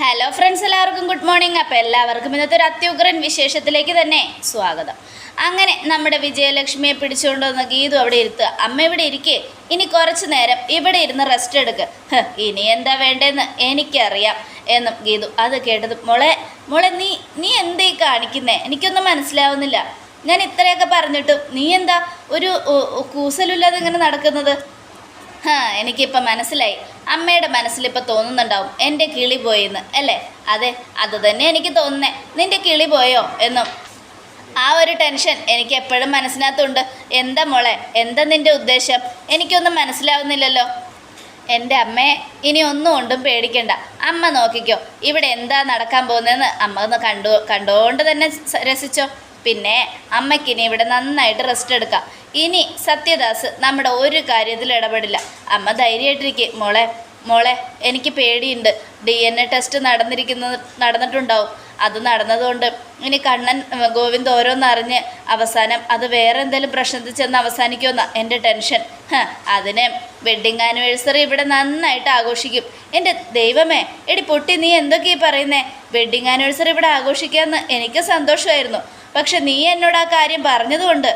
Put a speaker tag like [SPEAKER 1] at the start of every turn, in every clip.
[SPEAKER 1] Hello friends എല്ലാവർക്കും good morning അപ്പോൾ എല്ലാവർക്കും ഇന്നത്തെ ഒരു അത്യുഗ്രൻ വിശേഷത്തിലേക്ക് തന്നെ സ്വാഗതം. അങ്ങനെ നമ്മുടെ വിജയലക്ഷ്മിയെ പിടിച്ചുകൊണ്ട് വന്ന ഗീതു അവിടെ ഇരുത്തുക അമ്മ ഇവിടെ ഇരിക്കേ. ഇനി കുറച്ച് നേരം ഇവിടെ ഇരുന്ന് റെസ്റ്റ് എടുക്ക്. ഇനി എന്താ വേണ്ടതെന്ന് എനിക്കറിയാം. എന്നും ഗീതു അത് കേട്ടത് മോളെ മോളെ നീ നീ എന്തേ കാണിക്കുന്നേ? എനിക്കൊന്നും മനസ്സിലാവുന്നില്ല. ഞാൻ ഇത്രയൊക്കെ പറഞ്ഞിട്ടും നീ എന്താ ഒരു കൂസലില്ലാതെ ഇങ്ങനെ നടക്കുന്നത്? എനിക്കിപ്പോൾ മനസ്സിലായി. അമ്മയുടെ മനസ്സിലിപ്പോൾ തോന്നുന്നുണ്ടാവും എന്റെ കിളി പോയെന്ന് അല്ലേ? അതെ അത് തന്നെ എനിക്ക് തോന്നുന്നേ. നിന്റെ കിളി പോയോ? എന്നും. ആ ഒരു ടെൻഷൻ എനിക്ക് എപ്പോഴും മനസ്സിനകത്തുണ്ട്. എന്താ മോളെ എന്താ നിന്റെ ഉദ്ദേശം? എനിക്കൊന്നും മനസ്സിലാവുന്നില്ലല്ലോ. എന്റെ അമ്മയെ ഇനി ഒന്നും കൊണ്ടും പേടിക്കണ്ട. അമ്മ നോക്കിക്കോ ഇവിടെ എന്താ നടക്കാൻ പോകുന്നതെന്ന് അമ്മ ഒന്ന് കണ്ടു കണ്ടുകൊണ്ട് തന്നെ രസിച്ചോ. പിന്നെ അമ്മയ്ക്ക് ഇനി ഇവിടെ നന്നായിട്ട് റെസ്റ്റ് എടുക്കാം. ഇനി സത്യദാസ് നമ്മുടെ ഒരു കാര്യത്തിൽ ഇടപെടില്ല. അമ്മ ധൈര്യമായിട്ടിരിക്കും. മോളെ മോളെ എനിക്ക് പേടിയുണ്ട്. ഡി എൻ എ ടെസ്റ്റ് നടന്നിരിക്കുന്നത് നടന്നിട്ടുണ്ടാവും. അത് നടന്നതുകൊണ്ട് ഇനി കണ്ണൻ ഗോവിന്ദ് ഓരോന്നറിഞ്ഞ് അവസാനം അത് വേറെ എന്തെങ്കിലും പ്രശ്നത്തിൽ ചെന്ന് അവസാനിക്കുമെന്ന എന്റെ ടെൻഷൻ. അതിനെ വെഡ്ഡിങ് ആനിവേഴ്സറി ഇവിടെ നന്നായിട്ട് ആഘോഷിക്കും. എന്റെ ദൈവമേ എടി പൊട്ടി നീ എന്തൊക്കെയാ പറയുന്നേ? വെഡ്ഡിങ് ആനിവേഴ്സറി ഇവിടെ ആഘോഷിക്കാമെന്ന് എനിക്ക് സന്തോഷമായിരുന്നു. പക്ഷെ നീ എന്നോട് ആ കാര്യം പറഞ്ഞതുകൊണ്ട്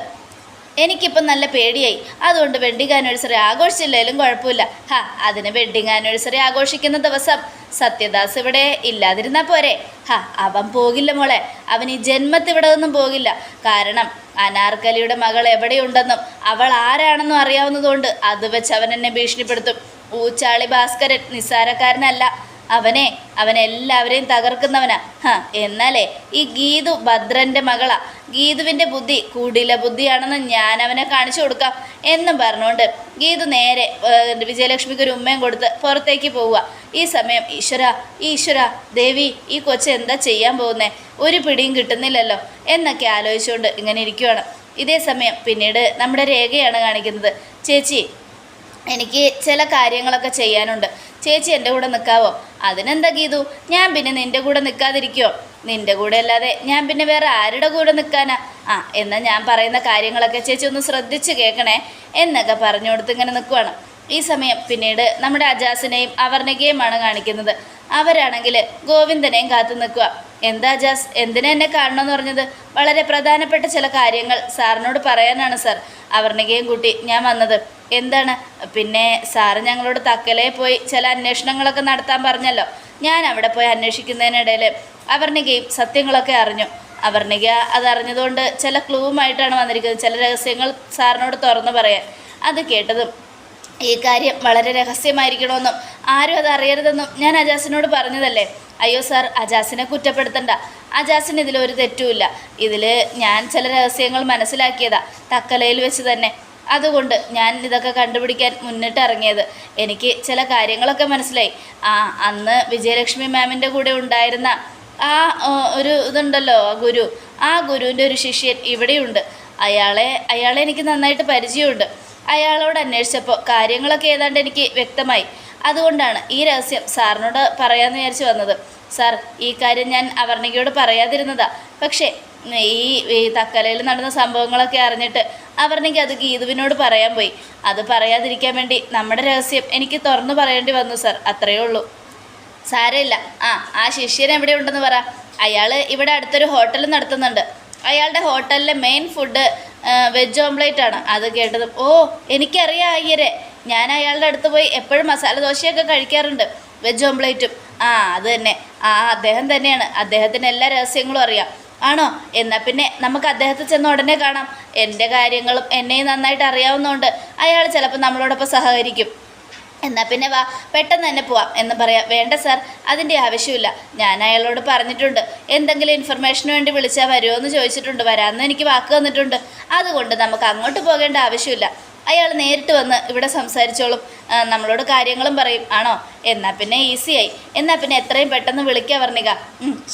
[SPEAKER 1] എനിക്കിപ്പം നല്ല പേടിയായി. അതുകൊണ്ട് വെഡ്ഡിങ് ആനിവേഴ്സറി ആഘോഷിച്ചില്ലെങ്കിലും കുഴപ്പമില്ല. ഹാ അതിന് വെഡ്ഡിങ് ആനിവേഴ്സറി ആഘോഷിക്കുന്ന ദിവസം സത്യദാസ് ഇവിടെ ഇല്ലാതിരുന്നാൽ പോരെ. ഹാ അവൻ പോകില്ല മോളെ. അവൻ ഈ ജന്മത്തിവിടെ ഒന്നും പോകില്ല. കാരണം അനാർക്കലിയുടെ മകൾ എവിടെയുണ്ടെന്നും അവൾ ആരാണെന്നും അറിയാവുന്നതുകൊണ്ട് അത് വെച്ച് അവൻ എന്നെ ഭീഷണിപ്പെടുത്തും. ഊച്ചാളി ഭാസ്കരൻ നിസ്സാരക്കാരനല്ല. അവനെ അവനെല്ലാവരെയും തകർക്കുന്നവനാ. ഹ എന്നാലേ ഈ ഗീതു ഭദ്രന്റെ മകളാ. ഗീതുവിന്റെ ബുദ്ധി കുടില ബുദ്ധിയാണെന്ന് ഞാൻ അവനെ കാണിച്ചു കൊടുക്കാം എന്നും പറഞ്ഞുകൊണ്ട് ഗീതു നേരെ വിജയലക്ഷ്മിക്ക് ഒരു ഉമ്മയും കൊടുത്ത് പുറത്തേക്ക് പോവുക. ഈ സമയം ഈശ്വര ഈശ്വര ദേവി ഈ കൊച്ച് എന്താ ചെയ്യാൻ പോകുന്നേ? ഒരു പിടിയും കിട്ടുന്നില്ലല്ലോ എന്നൊക്കെ ആലോചിച്ചുകൊണ്ട് ഇങ്ങനെ ഇരിക്കുവാണ്. ഇതേ സമയം പിന്നീട് നമ്മുടെ രേഖയാണ് കാണിക്കുന്നത്. ചേച്ചി എനിക്ക് ചില കാര്യങ്ങളൊക്കെ ചെയ്യാനുണ്ട്. ചേച്ചി എന്റെ കൂടെ നിൽക്കാവോ അതിനെന്താ ഗീതു? ഞാൻ പിന്നെ നിന്റെ കൂടെ നിൽക്കാതിരിക്കുമോ നിന്റെ കൂടെ അല്ലാതെ ഞാൻ പിന്നെ വേറെ ആരുടെ കൂടെ നിൽക്കാനാ ആ എന്നാൽ ഞാൻ പറയുന്ന കാര്യങ്ങളൊക്കെ ചേച്ചി ഒന്ന് ശ്രദ്ധിച്ച് കേൾക്കണേ. എന്നൊക്കെ പറഞ്ഞു കൊടുത്ത് ഇങ്ങനെ നിൽക്കുവാണ് ഈ സമയം പിന്നീട് നമ്മുടെ അജാസിനെയും അവർണികയുമാണ് കാണിക്കുന്നത്. അവരാണെങ്കിൽ ഗോവിന്ദനെയും കാത്തു നിൽക്കുക. എന്താ അജാസ്? എന്തിനാ എന്നെ കാണണമെന്ന് പറഞ്ഞത്? വളരെ പ്രധാനപ്പെട്ട ചില കാര്യങ്ങൾ സാറിനോട് പറയാനാണ് സാർ. അവർണികയും കൂട്ടി ഞാൻ വന്നത്. എന്താണ്? പിന്നെ സാറ് ഞങ്ങളോട് തക്കലെ പോയി ചില അന്വേഷണങ്ങളൊക്കെ നടത്താൻ പറഞ്ഞല്ലോ. ഞാൻ അവിടെ പോയി അന്വേഷിക്കുന്നതിനിടയിൽ അവർണികയും സത്യങ്ങളൊക്കെ അറിഞ്ഞു. അവർണിക അതറിഞ്ഞതുകൊണ്ട് ചില ക്ലൂവുമായിട്ടാണ് വന്നിരിക്കുന്നത്. ചില രഹസ്യങ്ങൾ സാറിനോട് തുറന്നു പറയാൻ. അത് കേട്ടതും ഈ കാര്യം വളരെ രഹസ്യമായിരിക്കണമെന്നും ആരും അത് ഞാൻ അജാസിനോട് പറഞ്ഞതല്ലേ? അയ്യോ സാർ അജാസിനെ കുറ്റപ്പെടുത്തണ്ട. അജാസിന് ഇതിലൊരു തെറ്റുമില്ല. ഇതിൽ ഞാൻ ചില രഹസ്യങ്ങൾ മനസ്സിലാക്കിയതാ. തക്കലയിൽ വെച്ച് തന്നെ. അതുകൊണ്ട് ഞാൻ ഇതൊക്കെ കണ്ടുപിടിക്കാൻ മുന്നിട്ട് ഇറങ്ങിയത്. എനിക്ക് ചില കാര്യങ്ങളൊക്കെ മനസ്സിലായി. ആ അന്ന് വിജയലക്ഷ്മി മാമിന്റെ കൂടെ ഉണ്ടായിരുന്ന ആ ആ, ഒരു ഇതുണ്ടല്ലോ ആ ഗുരു. ആ ഗുരുവിന്റെ ഒരു ശിഷ്യൻ ഇവിടെയുണ്ട്. അയാളെ അയാളെ എനിക്ക് നന്നായിട്ട് പരിചയമുണ്ട്. അയാളോട് അന്വേഷിച്ചപ്പോൾ കാര്യങ്ങളൊക്കെ ഏതാണ്ട് എനിക്ക് വ്യക്തമായി. അതുകൊണ്ടാണ് ഈ രഹസ്യം സാറിനോട് പറയാമെന്ന് വിചാരിച്ച് വന്നത്. സാർ ഈ കാര്യം ഞാൻ അവർണികയോട് പറയാതിരുന്നതാ. പക്ഷേ ഈ ഈ തക്കലയിൽ നടന്ന സംഭവങ്ങളൊക്കെ അറിഞ്ഞിട്ട് അവർണിക അത് ഗീതുവിനോട് പറയാൻ പോയി. അത് പറയാതിരിക്കാൻ വേണ്ടി നമ്മുടെ രഹസ്യം എനിക്ക് തുറന്നു പറയേണ്ടി വന്നു സർ. അത്രയേ ഉള്ളൂ. സാരമില്ല. ആ ആ ശിഷ്യൻ എവിടെ ഉണ്ടെന്ന് പറ. അയാൾ ഇവിടെ അടുത്തൊരു ഹോട്ടൽ നടത്തുന്നുണ്ട്. അയാളുടെ ഹോട്ടലിലെ മെയിൻ ഫുഡ് വെജ് ഓംലേറ്റ് ആണ്. അത് കേട്ടത് ഓ എനിക്കറിയാം അയ്യരെ. ഞാൻ അയാളുടെ അടുത്ത് പോയി എപ്പോഴും മസാല ദോശയൊക്കെ കഴിക്കാറുണ്ട് വെജ് ഓംപ്ലേറ്റും ആ അത് തന്നെ. ആ അദ്ദേഹം തന്നെയാണ്. അദ്ദേഹത്തിന് എല്ലാ രഹസ്യങ്ങളും അറിയാം. ആണോ? എന്നാൽ പിന്നെ നമുക്ക് അദ്ദേഹത്തെ ചെന്ന് ഉടനെ കാണാം. എന്റെ കാര്യങ്ങളും എന്നെയും നന്നായിട്ട് അറിയാവുന്നതുകൊണ്ട് അയാൾ ചിലപ്പോൾ നമ്മളോടൊപ്പം സഹകരിക്കും. എന്നാൽ പിന്നെ വാ പെട്ടെന്ന് തന്നെ പോവാം എന്ന് പറയാം. വേണ്ട സാർ അതിന്റെ ആവശ്യമില്ല. ഞാൻ അയാളോട് പറഞ്ഞിട്ടുണ്ട്. എന്തെങ്കിലും ഇൻഫർമേഷന് വേണ്ടി വിളിച്ചാൽ വരുമോ എന്ന് ചോദിച്ചിട്ടുണ്ട്. വരാമെന്ന് എനിക്ക് വാക്ക് തന്നിട്ടുണ്ട്. അതുകൊണ്ട് നമുക്ക് അങ്ങോട്ട് പോകേണ്ട ആവശ്യമില്ല. അയാൾ നേരിട്ട് വന്ന് ഇവിടെ സംസാരിച്ചോളും. നമ്മളോട് കാര്യങ്ങളും പറയും. ആണോ? എന്നാൽ പിന്നെ ഈസിയായി എന്നാൽ പിന്നെ എത്രയും പെട്ടെന്ന് വിളിക്കാം വർണിക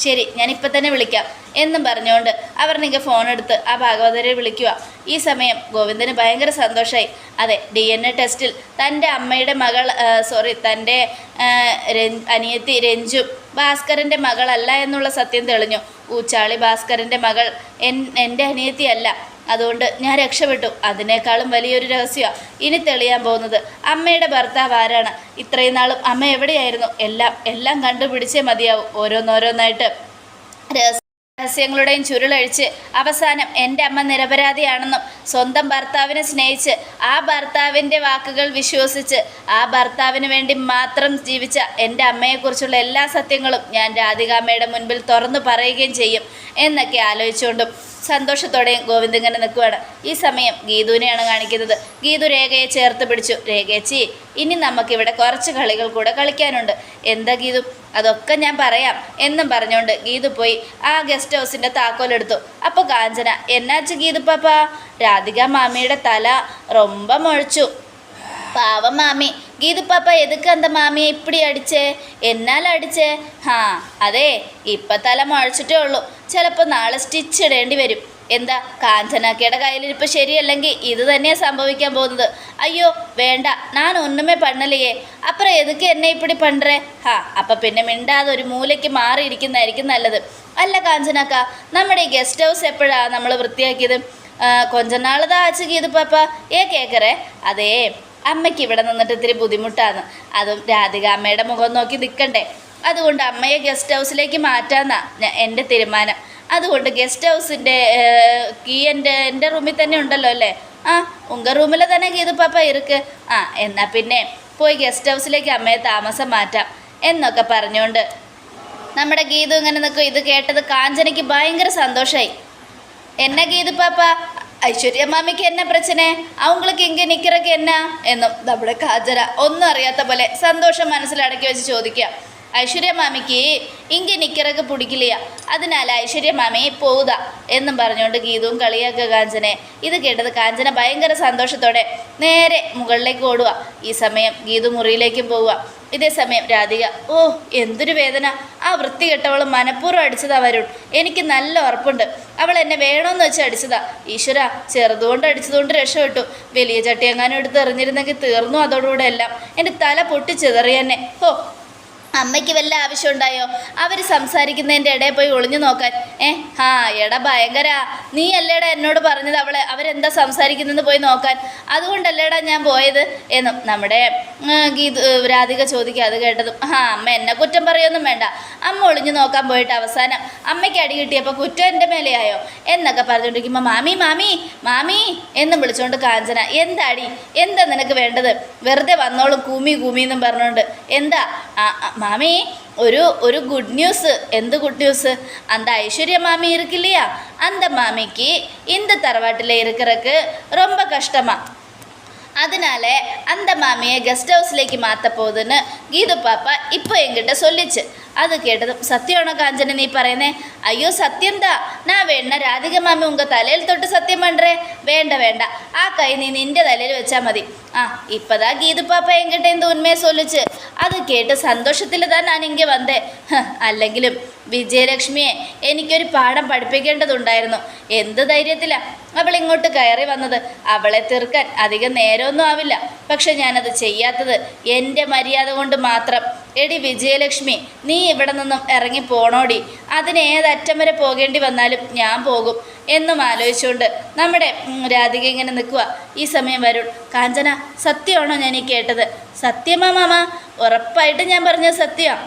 [SPEAKER 1] ശരി ഞാൻ ഇപ്പം തന്നെ വിളിക്കാം. എന്നും പറഞ്ഞുകൊണ്ട് അവർണിക ഫോൺ എടുത്ത് ആ ഭാഗവതരെ വിളിക്കുക. ഈ സമയം ഗോവിന്ദന് ഭയങ്കര സന്തോഷമായി അതെ ഡി എൻ എ ടെസ്റ്റിൽ തന്റെ അമ്മയുടെ മകൾ സോറി തന്റെ അനിയത്തി രഞ്ജു ഭാസ്കരന്റെ മകളല്ല എന്നുള്ള സത്യം തെളിഞ്ഞു. ഊച്ചാളി ഭാസ്കരന്റെ മകൾ എൻ എന്റെ അനിയത്തിയല്ല. അതുകൊണ്ട് ഞാൻ രക്ഷപ്പെട്ടു. അതിനേക്കാളും വലിയൊരു രഹസ്യമാണ് ഇനി തെളിയാൻ പോകുന്നത്. അമ്മയുടെ ഭർത്താവ് ആരാണ്? ഇത്രയും നാളും അമ്മ എവിടെയായിരുന്നു? എല്ലാം എല്ലാം കണ്ടുപിടിച്ചേ മതിയാവും. ഓരോന്നോരോന്നായിട്ട് രഹസ്യ രഹസ്യങ്ങളുടെയും ചുരുളഴിച്ച് അവസാനം എന്റെ അമ്മ നിരപരാധിയാണെന്നും സ്വന്തം ഭർത്താവിനെ സ്നേഹിച്ച് ആ ഭർത്താവിന്റെ വാക്കുകൾ വിശ്വസിച്ച് ആ ഭർത്താവിന് വേണ്ടി മാത്രം ജീവിച്ച എന്റെ അമ്മയെക്കുറിച്ചുള്ള എല്ലാ സത്യങ്ങളും ഞാൻ രാധികാമ്മയുടെ മുൻപിൽ തുറന്നു പറയുകയും ചെയ്യും എന്നൊക്കെ ആലോചിച്ചുകൊണ്ടും സന്തോഷത്തോടെയും ഗോവിന്ദ് ഇങ്ങനെ നിൽക്കുകയാണ് ഈ സമയം ഗീതുവിനെയാണ് കാണിക്കുന്നത്. ഗീതു രേഖയെ ചേർത്ത് പിടിച്ചു. രേഖേച്ചി ഇനി നമുക്കിവിടെ കുറച്ച് കളികൾ കൂടെ കളിക്കാനുണ്ട്. എന്താ ഗീതു? അതൊക്കെ ഞാൻ പറയാം എന്നും പറഞ്ഞുകൊണ്ട് ഗീതു പോയി ആ ഗസ്റ്റ് ഹൗസിന്റെ താക്കോലെടുത്തു. അപ്പോൾ കാഞ്ചന എന്നാച്ചു ഗീതു പാപ്പ? രാധിക മാമിയുടെ തല റൊമ്പ മുഴച്ചു. പാവം മാമി ഗീതു പാപ്പ എതുക്ക് അന്ത മാമിയെ ഇപ്പിടി അടിച്ചേ? എന്നാൽ അടിച്ചേ? ഹാ അതെ ഇപ്പൊ തല മുഴച്ചിട്ടേ ഉള്ളൂ. ചിലപ്പോൾ നാളെ സ്റ്റിച്ച് ഇടേണ്ടി വരും. എന്താ കാഞ്ചനാക്കയുടെ കയ്യിലിരിപ്പ് ശരിയല്ലെങ്കിൽ ഇത് തന്നെയാണ് സംഭവിക്കാൻ പോകുന്നത്. അയ്യോ വേണ്ട ഞാൻ ഒന്നുമേ പണ്ണലയേ അപ്പുറം എതുക്ക് എന്നെ ഇപ്പിടി പണ്ടേ ഹാ അപ്പം പിന്നെ മിണ്ടാതെ ഒരു മൂലയ്ക്ക് മാറിയിരിക്കുന്നതായിരിക്കും നല്ലത്. അല്ല കാഞ്ചനാക്ക നമ്മുടെ ഈ ഗസ്റ്റ് ഹൗസ് എപ്പോഴാണ് നമ്മൾ വൃത്തിയാക്കിയത്? കൊഞ്ചനാളതാ കൊഞ്ച നാളതാ ആച്ചു ഗീതു പാപ്പ ഏ കേക്കറേ? അതേ. അമ്മയ്ക്ക് ഇവിടെ നിന്നിട്ട് ഇത്തിരി ബുദ്ധിമുട്ടാണ് അതും രാധിക അമ്മയുടെ മുഖം നോക്കി നിൽക്കണ്ടേ അതുകൊണ്ട് അമ്മയെ ഗസ്റ്റ് ഹൗസിലേക്ക് മാറ്റാന്നാണ് എന്റെ തീരുമാനം. അതുകൊണ്ട് ഗസ്റ്റ് ഹൗസിന്റെ കീ എന്റെ എന്റെ റൂമിൽ തന്നെ ഉണ്ടല്ലോ അല്ലേ? ആ ഉങ്ക റൂമിൽ തന്നെ ഗീതു പാപ്പ ഇരുക്ക്. ആ എന്നാൽ പിന്നെ പോയി ഗസ്റ്റ് ഹൗസിലേക്ക് അമ്മയെ താമസം മാറ്റാം എന്നൊക്കെ പറഞ്ഞുകൊണ്ട് നമ്മുടെ ഗീതു ഇങ്ങനെ നിൽക്കും. ഇത് കേട്ടത് കാഞ്ചനയ്ക്ക് ഭയങ്കര സന്തോഷമായി എന്നെ ഗീതു പാപ്പ ഐശ്വര്യ മാമിക്ക് എന്നെ പ്രശ്ന? അവങ്ങൾക്ക് ഇങ്ങനെ നിക്കറൊക്കെ എന്നാ? എന്നും നമ്മുടെ കാജര ഒന്നും അറിയാത്ത പോലെ സന്തോഷം മനസ്സിലടക്കി വെച്ച് ചോദിക്കുക. ഐശ്വര്യ മാമിക്ക് ഇങ്ങ നിക്കറൊക്കെ പിടിക്കില്ല. അതിനാൽ ഐശ്വര്യ മാമി പോവുക എന്നും പറഞ്ഞുകൊണ്ട് ഗീതവും കളിയാക്കുക കാഞ്ചനെ. ഇത് കേട്ടത് കാഞ്ചന ഭയങ്കര സന്തോഷത്തോടെ നേരെ മുകളിലേക്ക് ഓടുക. ഈ സമയം ഗീതു മുറിയിലേക്കും പോവുക. ഇതേ സമയം രാധിക ഓ എന്തൊരു വേദന. ആ വൃത്തികെട്ടവൾ മനഃപൂർവം അടിച്ചതാ വരുൺ. എനിക്ക് നല്ല ഉറപ്പുണ്ട്. അവൾ എന്നെ വേണമെന്ന് വെച്ച് അടിച്ചതാ. ഈശ്വര ചെറുതുകൊണ്ട് അടിച്ചതുകൊണ്ട് രക്ഷപ്പെട്ടു. വലിയ ചട്ടി എങ്ങാനും എടുത്ത് എറിഞ്ഞിരുന്നെങ്കിൽ തീർന്നു അതോടുകൂടെ എല്ലാം. എന്റെ തല പൊട്ടിച്ചെതറിയെന്നെ ഓ അമ്മയ്ക്ക് വല്ല ആവശ്യമുണ്ടായോ അവർ സംസാരിക്കുന്നതിന്റെ ഇടയിൽ പോയി ഒളിഞ്ഞു നോക്കാൻ. ഏ ആ എടാ ഭയങ്കര. നീ അല്ലേടാ എന്നോട് പറഞ്ഞത് അവളെ അവരെന്താ സംസാരിക്കുന്നതെന്ന് പോയി നോക്കാൻ. അതുകൊണ്ടല്ലേടാ ഞാൻ പോയത്? എന്നും നമ്മുടെ ഗീത് രാധിക ചോദിക്കുക അത് കേട്ടതും. ആ അമ്മ എന്നെ കുറ്റം പറയൊന്നും വേണ്ട. അമ്മ ഒളിഞ്ഞു നോക്കാൻ പോയിട്ട് അവസാനം അമ്മയ്ക്ക് അടി കിട്ടിയപ്പോൾ കുറ്റം എന്റെ മേലെയായോ? എന്നൊക്കെ പറഞ്ഞുകൊണ്ടിരിക്കുമ്പോൾ മാമി മാമി മാമി എന്നും വിളിച്ചുകൊണ്ട് കാഞ്ചന എന്താടി? എന്താ നിനക്ക് വേണ്ടത്? വെറുതെ വന്നോളും കൂമി കൂമി എന്നും പറഞ്ഞുകൊണ്ട് എന്താ? മാമി ഒരു ഒരു ഗുഡ് ന്യൂസ് എന്ത് ഗുഡ് ന്യൂസ് அந்த ஐஸ்வர்யா மாமி இருக்கு இல்லையா அந்த மாமிக்கு இந்த தரவாட்டில் இருக்கிறதுக்கு ரொம்ப கஷ்டமா அதனால அந்த மாமியை கெஸ்ட் ஹவுஸ்லேக்கு மாற்ற போகுதுன்னு கீது பாப்பா இப்போ என்கிட்ட சொல்லிச்சு അത് കേട്ടതും സത്യമാണോ കാഞ്ചന നീ പറയുന്നേ? അയ്യോ സത്യം താ നാ വേണ്ട രാധിക മാമി ഉങ്ക തലയിൽ തൊട്ട് സത്യം പണ്ടേ. വേണ്ട വേണ്ട. ആ കൈ നീ നിന്റെ തലയിൽ വെച്ചാൽ മതി. ആ ഇപ്പതാ ഗീതുപ്പാപ്പ എങ്കിട്ടേന്ന് ഉന്മയെ സൊല്ലിച്ച്. അത് കേട്ട് സന്തോഷത്തിൽ താൻ ഞാൻ ഇങ്ങനെ വന്നേ. അല്ലെങ്കിലും വിജയലക്ഷ്മിയെ എനിക്കൊരു പാഠം പഠിപ്പിക്കേണ്ടതുണ്ടായിരുന്നു. എന്ത് ധൈര്യത്തിലാ അവൾ ഇങ്ങോട്ട് കയറി വന്നത്. അവളെ തീർക്കാൻ അധികം നേരമൊന്നും ആവില്ല. പക്ഷെ ഞാനത് ചെയ്യാത്തത് എന്റെ മര്യാദ കൊണ്ട് മാത്രം. എടി വിജയലക്ഷ്മി നീ ഇവിടെ നിന്നും ഇറങ്ങി പോണോടി അതിന് ഏതറ്റം വരെ പോകേണ്ടി വന്നാലും ഞാൻ പോകും എന്നും ആലോചിച്ചുകൊണ്ട് നമ്മുടെ ഉം, രാധിക ഇങ്ങനെ നിൽക്കുക ഈ സമയം വരും കാഞ്ചന സത്യമാണോ ഞാൻ ഈ കേട്ടത് സത്യമാ മാമ ഉറപ്പായിട്ട് ഞാൻ പറഞ്ഞത് സത്യമാണ്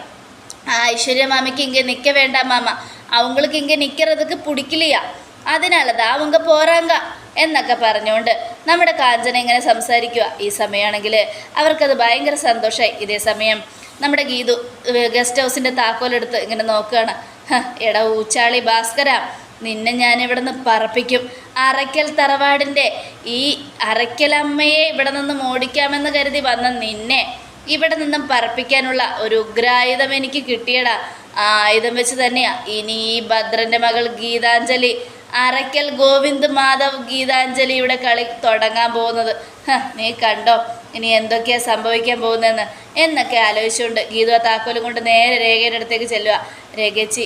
[SPEAKER 1] ആ ஐஸ்வர்யா மாமிக்கு இங்கே நிற்க வேண்டாம் மாமா அவங்களுக்கு இங்கே நிற்கிறதுக்கு பிடிக்கலையா അതിനാലതാ அவங்க പോറാങ്ക എന്നൊക്കെ പറഞ്ഞുകൊണ്ട് നമ്മുടെ കാഞ്ചന ഇങ്ങനെ സംസാരിക്കുക ഈ സമയമാണെങ്കിൽ അവർക്കത് ഭയങ്കര സന്തോഷമായി ഇതേ സമയം നമ്മുടെ ഗീതു ഗസ്റ്റ് ഹൗസിന്റെ താക്കോലെടുത്ത് ഇങ്ങനെ നോക്കുകയാണ്. എടാ ഊച്ചാളി ഭാസ്കര നിന്നെ ഞാൻ ഇവിടെ നിന്ന് പറപ്പിക്കും. അറയ്ക്കൽ തറവാടിന്റെ ഈ അറയ്ക്കലമ്മയെ ഇവിടെ നിന്ന് മോടിക്കാമെന്ന് കരുതി വന്ന നിന്നെ ഇവിടെ നിന്നും പറപ്പിക്കാനുള്ള ഒരു ഉഗ്രായുധം എനിക്ക് കിട്ടിയടാ. ആയുധം വെച്ച് തന്നെയാ. ഇനി ഈ ഭദ്രന്റെ മകൾ ഗീതാഞ്ജലി അറയ്ക്കൽ ഗോവിന്ദ് മാധവ് ഗീതാഞ്ജലിയുടെ കളി തുടങ്ങാൻ പോകുന്നത്. നീ കണ്ടോ? ഇനി എന്തൊക്കെയാ സംഭവിക്കാൻ പോകുന്നതെന്ന്? എന്നൊക്കെ ആലോചിച്ചുകൊണ്ട് ഗീത താക്കോലും കൊണ്ട് നേരെ രേഖയുടെ അടുത്തേക്ക് ചെല്ലുക രേഖച്ചി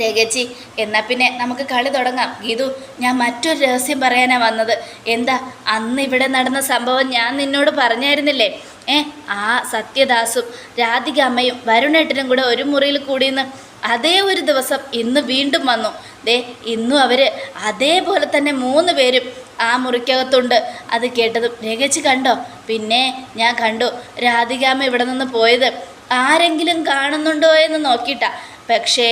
[SPEAKER 1] രേഖച്ചി എന്നാൽ പിന്നെ നമുക്ക് കളി തുടങ്ങാം. ഗീതു ഞാൻ മറ്റൊരു രഹസ്യം പറയാനാണ് വന്നത്. എന്താ അന്ന് ഇവിടെ നടന്ന സംഭവം ഞാൻ നിന്നോട് പറഞ്ഞായിരുന്നില്ലേ? ഏ ആ സത്യദാസും രാധിക അമ്മയും വരുണേട്ടനും കൂടെ ഒരു മുറിയിൽ കൂടിയെന്ന്. അതേ ഒരു ദിവസം ഇന്ന് വീണ്ടും വന്നു. ദേ ഇന്നും അവർ അതേപോലെ തന്നെ മൂന്ന് പേരും ആ മുറിക്കകത്തുണ്ട്. അത് കേട്ടതും രേഖച്ച് കണ്ടോ? പിന്നെ ഞാൻ കണ്ടു രാധികാമ ഇവിടെ നിന്ന് പോയത് ആരെങ്കിലും കാണുന്നുണ്ടോ എന്ന് നോക്കിയിട്ടാ. പക്ഷേ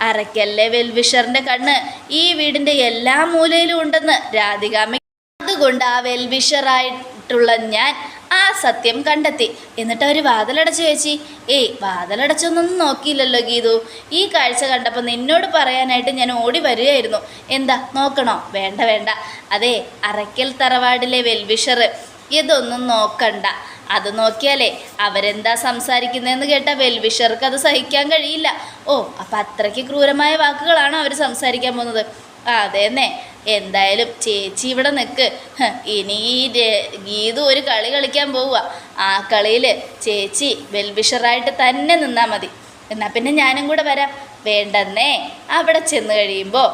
[SPEAKER 1] അറയ്ക്കല്ലേ വെൽവിഷറിന്റെ കണ്ണ് ഈ വീടിന്റെ എല്ലാ മൂലയിലും ഉണ്ടെന്ന് രാധികാമ അതുകൊണ്ട് ആ വെൽവിഷറായിട്ടുള്ള ഞാൻ ആ സത്യം കണ്ടെത്തി. എന്നിട്ട് അവർ വാതിലടച്ചു ചേച്ചി ഏയ് വാതിലടച്ചൊന്നും നോക്കിയില്ലല്ലോ ഗീതു. ഈ കാഴ്ച കണ്ടപ്പോൾ നിന്നോട് പറയാനായിട്ട് ഞാൻ ഓടി വരികയായിരുന്നു. എന്താ നോക്കണോ? വേണ്ട വേണ്ട. അതെ അറയ്ക്കൽ തറവാടിലെ വെൽവിഷർ. ഇതൊന്നും നോക്കണ്ട. അത് നോക്കിയാലേ അവരെന്താ സംസാരിക്കുന്നതെന്ന് കേട്ട വെൽവിഷർക്ക് അത് സഹിക്കാൻ കഴിയില്ല. ഓ അപ്പം അത്രയ്ക്ക് ക്രൂരമായ വാക്കുകളാണോ അവർ സംസാരിക്കാൻ പോകുന്നത്? ആ അതേന്നെ എന്തായാലും ചേച്ചി ഇവിടെ നിൽക്ക് ഇനി ഈ ഗീതു ഒരു കളി കളിക്കാൻ പോവുക ആ കളിയിൽ ചേച്ചി വെൽവിഷറായിട്ട് തന്നെ നിന്നാൽ മതി. എന്നാൽ പിന്നെ ഞാനും കൂടെ വരാം. വേണ്ടെന്നേ. അവിടെ ചെന്ന് കഴിയുമ്പോൾ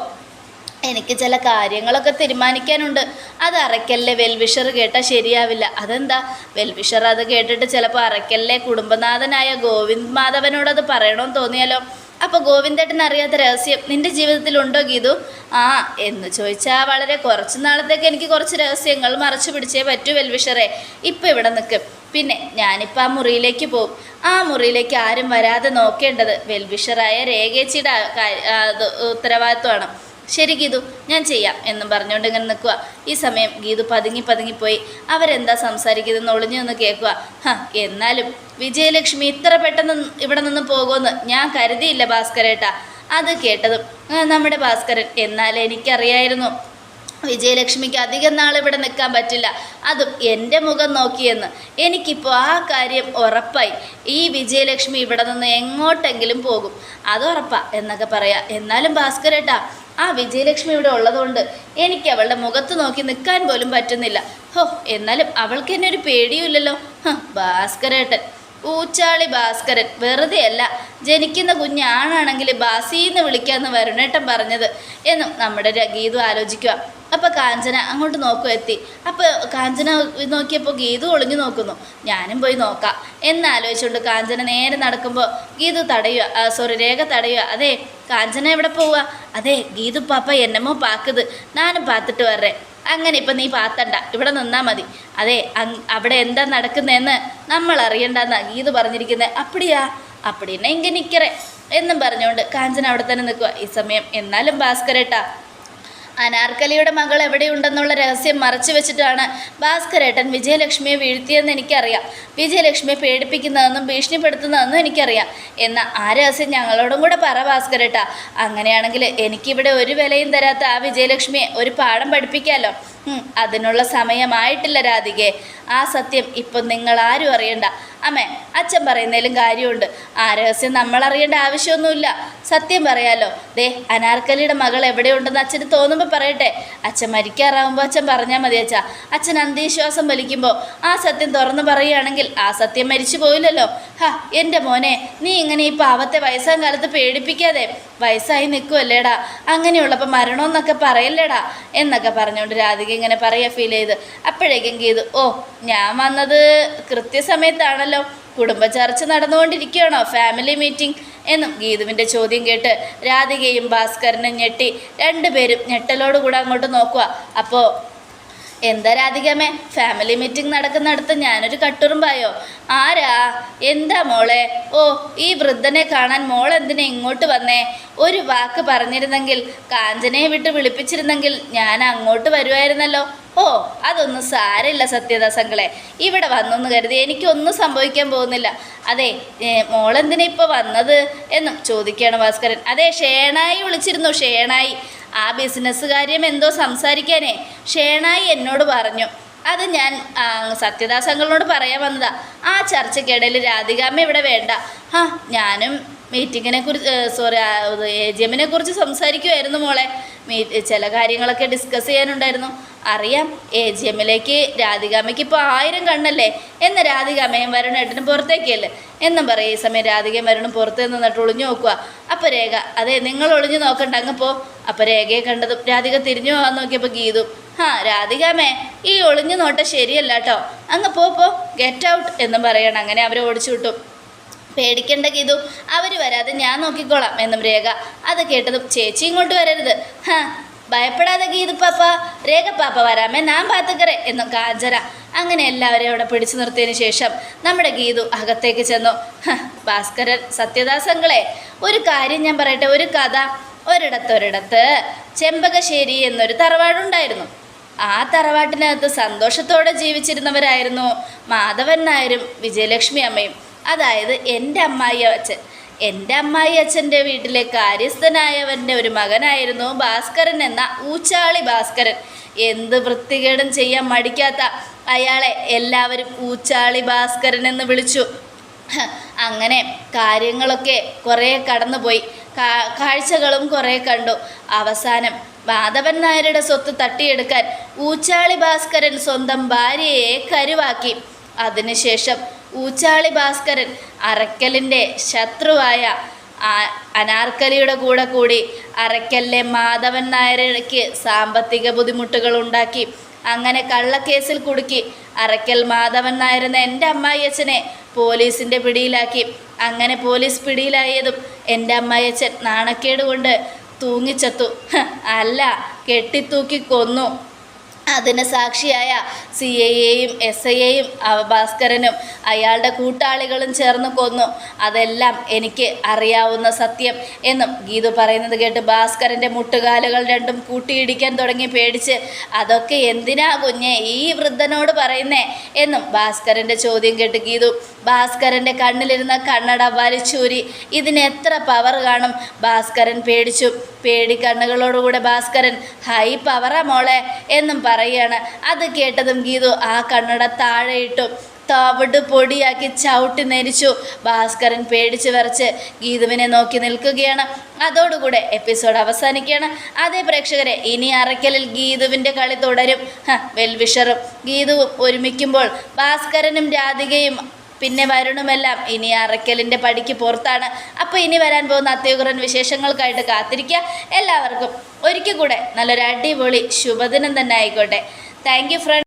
[SPEAKER 1] എനിക്ക് ചില കാര്യങ്ങളൊക്കെ തീരുമാനിക്കാനുണ്ട്. അത് അറയ്ക്കല്ലേ വെൽവിഷർ കേട്ടാൽ ശരിയാവില്ല. അതെന്താ? വെൽവിഷർ അത് കേട്ടിട്ട് ചിലപ്പോൾ അറയ്ക്കല്ലേ കുടുംബനാഥനായ ഗോവിന്ദ് മാധവനോട് അത് പറയണമെന്ന് തോന്നിയാലോ? അപ്പോൾ ഗോവിന്ദേട്ടൻ അറിയാത്ത രഹസ്യം നിന്റെ ജീവിതത്തിൽ ഉണ്ടോ ഗീതു? ആ എന്ന് ചോദിച്ചാൽ വളരെ കുറച്ച് നാളത്തേക്ക് എനിക്ക് കുറച്ച് രഹസ്യങ്ങൾ മറച്ചു പിടിച്ചേ പറ്റൂ വെൽവിഷറെ. ഇപ്പം ഇവിടെ നിൽക്കും പിന്നെ ഞാനിപ്പോൾ ആ മുറിയിലേക്ക് പോകും ആ മുറിയിലേക്ക് ആരും വരാതെ നോക്കേണ്ടത് വെൽവിഷറായ രേഖേച്ചിയുടെ ഉത്തരവാദിത്വമാണ്. ശരി ഗീതു ഞാൻ ചെയ്യാം എന്നും പറഞ്ഞുകൊണ്ട് ഇങ്ങനെ നിൽക്കുക ഈ സമയം ഗീതു പതുങ്ങി പതുങ്ങിപ്പോയി അവരെന്താ സംസാരിക്കുന്നതെന്ന് ഒളിഞ്ഞു നിന്ന് കേൾക്കുക ഹ എന്നാലും വിജയലക്ഷ്മി ഇത്ര പെട്ടെന്ന് ഇവിടെ നിന്ന് പോകുമെന്ന് ഞാൻ കരുതിയില്ല ഭാസ്കരേട്ടാ. അത് കേട്ടതും നമ്മുടെ ഭാസ്കരൻ എന്നാലേ എനിക്കറിയായിരുന്നു. വിജയലക്ഷ്മിക്ക് അധികം നാൾ ഇവിടെ നിൽക്കാൻ പറ്റില്ല. അതും എന്റെ മുഖം നോക്കിയെന്ന്. എനിക്കിപ്പോൾ ആ കാര്യം ഉറപ്പായി. ഈ വിജയലക്ഷ്മി ഇവിടെ നിന്ന് എങ്ങോട്ടെങ്കിലും പോകും. അത് ഉറപ്പാ എന്നൊക്കെ പറയാം. എന്നാലും ഭാസ്കരേട്ടാ ആ വിജയലക്ഷ്മി ഇവിടെ ഉള്ളതുകൊണ്ട് എനിക്ക് അവളുടെ മുഖത്ത് നോക്കി നിൽക്കാൻ പോലും പറ്റുന്നില്ല. ഹോ എന്നാലും അവൾക്ക് എന്നെ ഒരു പേടിയുമില്ലല്ലോ. ഭാസ്കരേട്ടൻ. ഊച്ചാളി ഭാസ്കരൻ. വെറുതെയല്ല ജനിക്കുന്ന കുഞ്ഞാണാണെങ്കിൽ ബാസിന്ന് വിളിക്കാന്ന് വരുണേട്ടൻ പറഞ്ഞത് എന്നും നമ്മുടെ ഗീതു ആലോചിക്കുക അപ്പോൾ കാഞ്ചന അങ്ങോട്ട് നോക്കുക എത്തി. അപ്പോൾ കാഞ്ചന നോക്കിയപ്പോൾ ഗീതു ഒളിഞ്ഞു നോക്കുന്നു. ഞാനും പോയി നോക്കാം എന്നാലോചിച്ചുകൊണ്ട് കാഞ്ചന നേരെ നടക്കുമ്പോൾ ഗീതു തടയുക സോറി രേഖ തടയുക അതെ കാഞ്ചന എവിടെ പോവുക അതെ ഗീതു പാപ്പ എന്നമോ പാക്കുത്. നാനും പാത്തിട്ട് വരേ അങ്ങനെ ഇപ്പം നീ പാത്തണ്ട. ഇവിടെ നിന്നാൽ മതി. അതെ അവിടെ എന്താ നടക്കുന്നതെന്ന് നമ്മൾ അറിയണ്ടെന്നാ ഗീത് പറഞ്ഞിരിക്കുന്നത് അപ്പടിയാ. അപ്പടിന്നെ ഇങ്ങ നിൽക്കറേ എന്നും പറഞ്ഞുകൊണ്ട് കാഞ്ചന അവിടെ തന്നെ നിൽക്കുക ഈ സമയം എന്നാലും ഭാസ്കരേട്ടാ അനാർക്കലിയുടെ മകൾ എവിടെയുണ്ടെന്നുള്ള രഹസ്യം മറച്ചു വെച്ചിട്ടാണ് ഭാസ്കരേട്ടൻ വിജയലക്ഷ്മിയെ വീഴ്ത്തിയെന്ന് എനിക്കറിയാം. വിജയലക്ഷ്മിയെ പേടിപ്പിക്കുന്നതെന്നും ഭീഷണിപ്പെടുത്തുന്നതെന്നും എനിക്കറിയാം. എന്നാൽ ആ രഹസ്യം ഞങ്ങളോടും കൂടെ പറ ഭാസ്കരേട്ടാ. അങ്ങനെയാണെങ്കിൽ എനിക്കിവിടെ ഒരു വിലയും തരാത്ത ആ വിജയലക്ഷ്മിയെ ഒരു പാഠം പഠിപ്പിക്കാമല്ലോ അതിനുള്ള സമയമായിട്ടില്ല രാധികെ. ആ സത്യം ഇപ്പം നിങ്ങൾ ആരും അറിയണ്ട. അമ്മേ അച്ഛൻ പറയുന്നതിലും കാര്യമുണ്ട്. ആ രഹസ്യം നമ്മൾ അറിയേണ്ട ആവശ്യമൊന്നുമില്ല. സത്യം പറയാലോ. ദേ അനാർക്കലിയുടെ മകൾ എവിടെയുണ്ടെന്ന് അച്ഛന് തോന്നുമ്പോൾ പറയട്ടെ. അച്ഛൻ മരിക്കാറാവുമ്പോൾ അച്ഛൻ പറഞ്ഞാൽ മതി അച്ഛാ. അച്ഛൻ അന്ധവിശ്വാസം വലിക്കുമ്പോൾ ആ സത്യം തുറന്നു പറയുകയാണെങ്കിൽ ആ സത്യം മരിച്ചു പോയില്ലല്ലോ ഹാ എന്റെ മോനെ നീ ഇങ്ങനെ ഈ പാവത്തെ വയസ്സാം കാലത്ത് പേടിപ്പിക്കാതെ വയസ്സായി നിൽക്കുമല്ലേടാ അങ്ങനെയുള്ളപ്പോൾ മരണമെന്നൊക്കെ പറയല്ലേടാ. എന്നൊക്കെ പറഞ്ഞുകൊണ്ട് രാധിക ഇങ്ങനെ പറയാ ഫീൽ ചെയ്ത്. അപ്പോഴേക്കും ഗീതു ഓ ഞാൻ വന്നത് കൃത്യസമയത്താണല്ലോ. കുടുംബ ചർച്ച നടന്നുകൊണ്ടിരിക്കുകയാണോ? ഫാമിലി മീറ്റിംഗ് എന്നും ഗീതുവിന്റെ ചോദ്യം കേട്ട് രാധികയും ഭാസ്കരനും ഞെട്ടി. രണ്ടുപേരും ഞെട്ടലോടുകൂടെ അങ്ങോട്ട് നോക്കുക അപ്പോൾ എന്താ രാധികമ്മേ ഫാമിലി മീറ്റിംഗ് നടക്കുന്നിടത്ത് ഞാനൊരു കട്ടുറുമ്പായോ ആരാ? എന്താ മോളെ? ഓ ഈ വൃദ്ധനെ കാണാൻ മോൾ എന്തിനാ ഇങ്ങോട്ട് വന്നേ? ഒരു വാക്ക് പറഞ്ഞിരുന്നെങ്കിൽ കാഞ്ചനയെ വിട്ട് വിളിപ്പിച്ചിരുന്നെങ്കിൽ ഞാൻ അങ്ങോട്ട് വരുമായിരുന്നല്ലോ ഓ അതൊന്നും സാരമില്ല സത്യദാസങ്ങളെ. ഇവിടെ വന്നെന്ന് കരുതി എനിക്കൊന്നും സംഭവിക്കാൻ പോകുന്നില്ല. അതെ മോളെന്തിനാ ഇപ്പോൾ വന്നത്? എന്നും ചോദിക്കുകയാണ് ഭാസ്കരൻ. അതെ ഷേണായി വിളിച്ചിരുന്നു ഷേണായി. ആ ബിസിനസ് കാര്യം എന്തോ സംസാരിക്കാനേ ഷേണായി എന്നോട് പറഞ്ഞു. അത് ഞാൻ സത്യദാസങ്ങളോട് പറയാൻ വന്നതാ. ആ ചർച്ചയ്ക്കിടയിൽ രാധികാമ്മ ഇവിടെ വേണ്ട. ആ ഞാനും മീറ്റിങ്ങിനെ കുറിച്ച് സോറി എ ജി എമ്മിനെ കുറിച്ച് സംസാരിക്കുമായിരുന്നു മോളെ. ചില കാര്യങ്ങളൊക്കെ ഡിസ്കസ് ചെയ്യാനുണ്ടായിരുന്നു. അറിയാം എ ജി എമ്മിലേക്ക് രാധികാമ്മയ്ക്ക് ഇപ്പോൾ ആയിരം കണ്ണല്ലേ? എന്ന് രാധികാമ്മയും വരുണേട്ടനും പുറത്തേക്കല്ലേ? എന്നും പറയും ഈ സമയം രാധികയും വരുണും പുറത്തേ നിന്നിട്ട് ഒളിഞ്ഞു നോക്കുക അപ്പോൾ രേഖ അതെ നിങ്ങൾ ഒളിഞ്ഞു നോക്കണ്ട അങ്ങ് പോ. അപ്പോൾ രേഖയെ കണ്ടതും രാധിക തിരിഞ്ഞു പോകാൻ നോക്കിയപ്പോൾ ഗീതു ആ രാധികാമേ ഈ ഒളിഞ്ഞു നോട്ടം ശരിയല്ല കേട്ടോ അങ്ങ് പോ പോ. ഗെറ്റ് ഔട്ട് എന്നും പറയണം. അങ്ങനെ അവരെ ഓടിച്ചു വിട്ടു. പേടിക്കേണ്ട ഗീതു അവർ വരാതെ ഞാൻ നോക്കിക്കോളാം എന്നും രേഖ. അത് കേട്ടതും ചേച്ചി ഇങ്ങോട്ട് വരരുത്. ഹാ ഭയപ്പെടാതെ ഗീതു പാപ്പ. രേഖ പാപ്പ വരാമേ ഞാൻ പാത്തക്കറേ എന്നും കാഞ്ചന. അങ്ങനെ എല്ലാവരെയും അവിടെ പിടിച്ചു നിർത്തിയതിനു ശേഷം നമ്മുടെ ഗീതു അകത്തേക്ക് ചെന്നു. ഭാസ്കരൻ സത്യദാസങ്ങളെ ഒരു കാര്യം ഞാൻ പറയട്ടെ ഒരു കഥ. ഒരിടത്തൊരിടത്ത് ചെമ്പകശ്ശേരി എന്നൊരു തറവാടുണ്ടായിരുന്നു. ആ തറവാട്ടിനകത്ത് സന്തോഷത്തോടെ ജീവിച്ചിരുന്നവരായിരുന്നു മാധവൻ നായരും വിജയലക്ഷ്മി അമ്മയും. അതായത് എന്റെ അമ്മായി അച്ഛൻ. എന്റെ അമ്മായി അച്ഛന്റെ വീട്ടിലെ കാര്യസ്ഥനായവന്റെ ഒരു മകനായിരുന്നു ഭാസ്കരൻ എന്ന ഊച്ചാളി ഭാസ്കരൻ. എന്ത് വൃത്തികേടും ചെയ്യാൻ മടിക്കാത്ത അയാളെ എല്ലാവരും ഊച്ചാളി ഭാസ്കരൻ എന്ന് വിളിച്ചു. അങ്ങനെ കാര്യങ്ങളൊക്കെ കുറേ കടന്നുപോയി. കാഴ്ചകളും കുറേ കണ്ടു. അവസാനം മാധവൻ നായരുടെ സ്വത്ത് തട്ടിയെടുക്കാൻ ഊച്ചാളി ഭാസ്കരൻ സ്വന്തം ഭാര്യയെ കരുവാക്കി. അതിനുശേഷം ഊച്ചാളി ഭാസ്കരൻ അറക്കലിന്റെ ശത്രുവായ അനാർക്കലിയുടെ കൂടെ കൂടി അറക്കലിലെ മാധവൻ നായരക്ക് സാമ്പത്തിക ബുദ്ധിമുട്ടുകൾ ഉണ്ടാക്കി അങ്ങനെ കള്ളക്കേസിൽ കുടുക്കി അറക്കൽ മാധവൻ നായരെന്ന എന്റെ അമ്മായിയച്ഛനെ പോലീസിന്റെ പിടിയിലാക്കി. അങ്ങനെ പോലീസ് പിടിയിലായതും എന്റെ അമ്മായിയച്ഛൻ നാണക്കേട് കൊണ്ട് തൂങ്ങിച്ചത്തു. അല്ല കെട്ടിത്തൂക്കി കൊന്നു. അതിന് സാക്ഷിയായ സി എയെയും എസ് ഐയെയും ഭാസ്കരനും അയാളുടെ കൂട്ടാളികളും ചേർന്ന് കൊന്നു. അതെല്ലാം എനിക്ക് അറിയാവുന്ന സത്യം എന്നും ഗീതു പറയുന്നത് കേട്ട് ഭാസ്കരന്റെ മുട്ടുകാലുകൾ രണ്ടും കൂട്ടിയിടിക്കാൻ തുടങ്ങി പേടിച്ച് അതൊക്കെ എന്തിനാ കുഞ്ഞെ ഈ വൃദ്ധനോട് പറയുന്നേ? എന്നും ഭാസ്കരന്റെ ചോദ്യം കേട്ട് ഗീതു. ഭാസ്കരന്റെ കണ്ണിലിരുന്ന കണ്ണട വലിച്ചൂരി. ഇതിന് എത്ര പവർ കാണും? ഭാസ്കരൻ പേടിച്ചു. പേടി കണ്ണുകളോടുകൂടെ ഭാസ്കരൻ ഹൈ പവറാ മോളെ എന്നും പറയുകയാണ്. അത് കേട്ടതും ഗീതു ആ കണ്ണട താഴെയിട്ടു തവിട് പൊടിയാക്കി ചവിട്ടി നെരിച്ചു. ഭാസ്കരൻ പേടിച്ച് വരച്ച് ഗീതുവിനെ നോക്കി നിൽക്കുകയാണ്. അതോടുകൂടെ എപ്പിസോഡ് അവസാനിക്കുകയാണ്. അതേ പ്രേക്ഷകരെ ഇനി അറയ്ക്കലിൽ ഗീതുവിന്റെ കളി തുടരും. വെൽവിഷറും ഗീതുവും ഒരുമിക്കുമ്പോൾ ഭാസ്കരനും രാധികയും പിന്നെ വരുണുമെല്ലാം ഇനി അറയ്ക്കലിന്റെ പടിക്ക് പുറത്താണ്. അപ്പോൾ ഇനി വരാൻ പോകുന്ന അത്യുഗ്രൻ വിശേഷങ്ങൾക്കായിട്ട് കാത്തിരിക്കുക. എല്ലാവർക്കും ഒരിക്കൽ കൂടെ നല്ലൊരു അടിപൊളി ശുഭദിനം തന്നെ ആയിക്കോട്ടെ. Thank you front